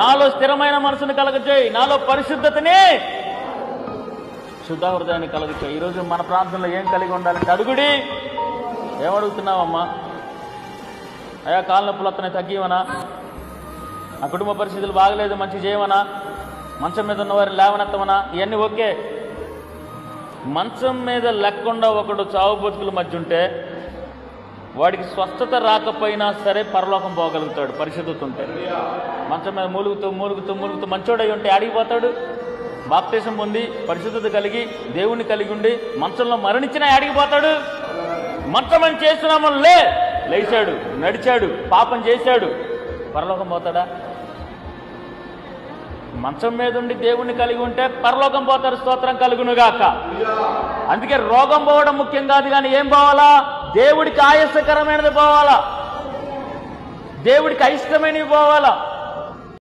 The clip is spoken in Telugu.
నాలో స్థిరమైన మనసును కలగచేయి నాలో పరిశుద్ధతని శుద్ధ హృదయాన్ని కలగజేయి. ఈరోజు మన ప్రాంతంలో ఏం కలిగి ఉండాలంటే అడుగుడి. ఏమడుగుతున్నావమ్మా అయా కాళ్ళ నొప్పులు అతనే తగ్గివనా? ఆ కుటుంబ పరిస్థితులు బాగలేదు మంచి చేయమనా మంచం మీద ఉన్నవారిని లేవనెత్తమనా ఇవన్నీ ఓకే. మంచం మీద లెక్కుండా ఒకడు చావు బతుకుల మధ్య ఉంటే వాడికి స్వస్థత రాకపోయినా సరే పరలోకం పోగలుగుతాడు పరిశుద్ధత ఉంటే మంచం మీద మూలుగుతూ మూలుగుతూ మూలుగుతూ మంచోడై ఉంటే ఆడిగిపోతాడు బాప్తేశం పొంది పరిశుద్ధత కలిగి దేవుణ్ణి కలిగి ఉండి మంచంలో మరణించినా ఆడిగిపోతాడు మంచం అని చేస్తున్నామని లే లేచాడు నడిచాడు పాపం చేశాడు. పరలోకం పోతాడా? మంచం మీద ఉండి దేవుణ్ణి కలిగి ఉంటే పరలోకం పోతారు స్తోత్రం కలుగునుగాక. అందుకే రోగం పోవడం ముఖ్యం కాదు కానీ ఏం పోవాలా? దేవుడికి ఆయాసకరమైనది పోవాలా? దేవుడికి అయిష్టమైనవి పోవాలా?